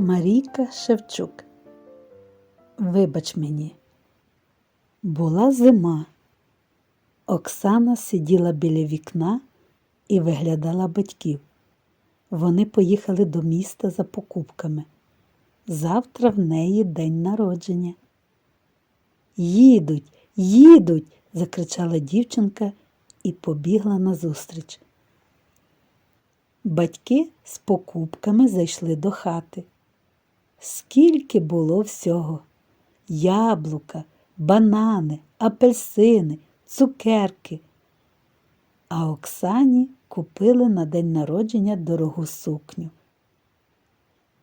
Марійка Шевчук. Вибач мені. Була зима. Оксана сиділа біля вікна і виглядала батьків. Вони поїхали до міста за покупками. Завтра в неї день народження. Їдуть, їдуть. закричала дівчинка і побігла назустріч. Батьки з покупками зайшли до хати. Скільки було всього: яблука, банани, апельсини, цукерки. А Оксані купили на день народження дорогу сукню.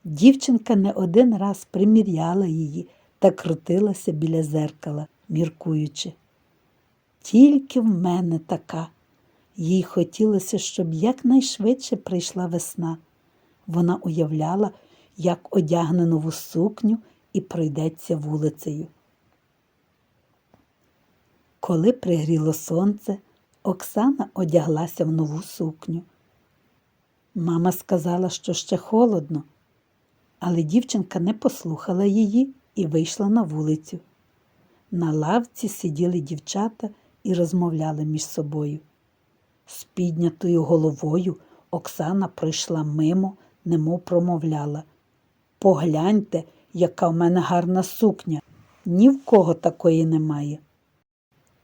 Дівчинка не один раз приміряла її та крутилася біля зеркала, міркуючи. Тільки в мене така. Їй хотілося, щоб якнайшвидше прийшла весна. Вона уявляла, як одягне нову сукню і пройдеться вулицею. Коли пригріло сонце, Оксана одяглася в нову сукню. Мама сказала, що ще холодно, але дівчинка не послухала її і вийшла на вулицю. На лавці сиділи дівчата і розмовляли між собою. З піднятою головою Оксана пройшла мимо, немов промовляла. Погляньте, яка в мене гарна сукня. Ні в кого такої немає.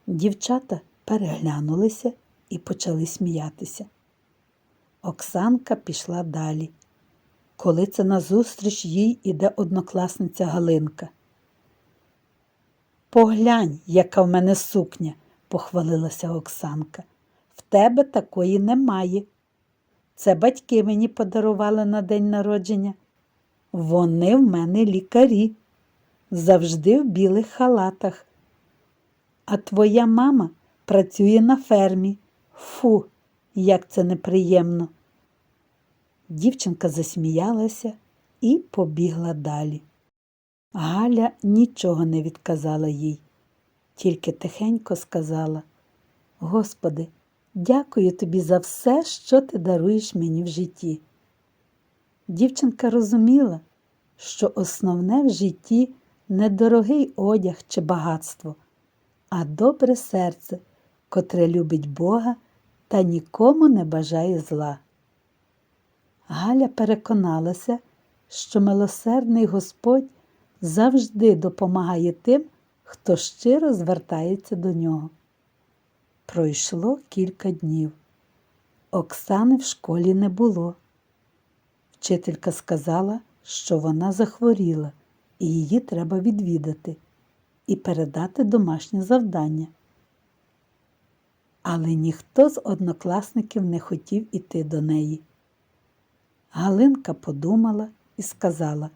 Дівчата переглянулися і почали сміятися. Оксанка пішла далі. Коли це назустріч їй іде однокласниця Галинка. Поглянь, яка в мене сукня, похвалилася Оксанка. В тебе такої немає. Це батьки мені подарували на день народження. Вони в мене лікарі, завжди в білих халатах. А твоя мама працює на фермі. Фу, як це неприємно. Дівчинка засміялася і побігла далі. Галя нічого не відказала їй, тільки тихенько сказала Господи, дякую тобі за все, що ти даруєш мені в житті. Дівчинка розуміла, що основне в житті не дорогий одяг чи багатство, а добре серце, котре любить Бога та нікому не бажає зла. Галя переконалася, що милосердний Господь завжди допомагає тим, хто щиро звертається до нього. Пройшло кілька днів. Оксани в школі не було. Вчителька сказала, що вона захворіла і її треба відвідати і передати домашнє завдання. Але ніхто з однокласників не хотів іти до неї. Галинка подумала і сказала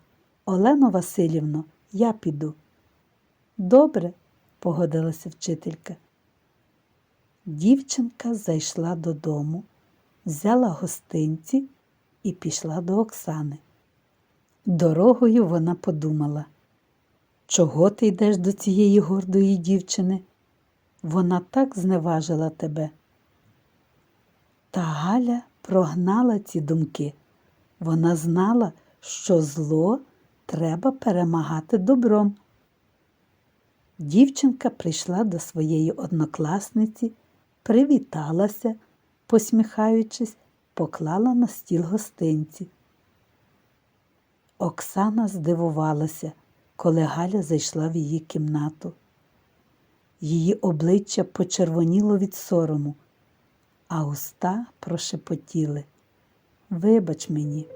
Олено Васильівно, я піду. Добре, погодилася вчителька. Дівчинка зайшла додому, взяла гостинці і пішла до Оксани. Дорогою вона подумала, чого ти йдеш до цієї гордої дівчини? Вона так зневажила тебе. Та Галя прогнала ці думки. Вона знала, що зло треба перемагати добром. Дівчинка прийшла до своєї однокласниці, привіталася, посміхаючись, поклала на стіл гостинці. Оксана здивувалася, коли Галя зайшла в її кімнату. Її обличчя почервоніло від сорому, а уста прошепотіли. Вибач мені.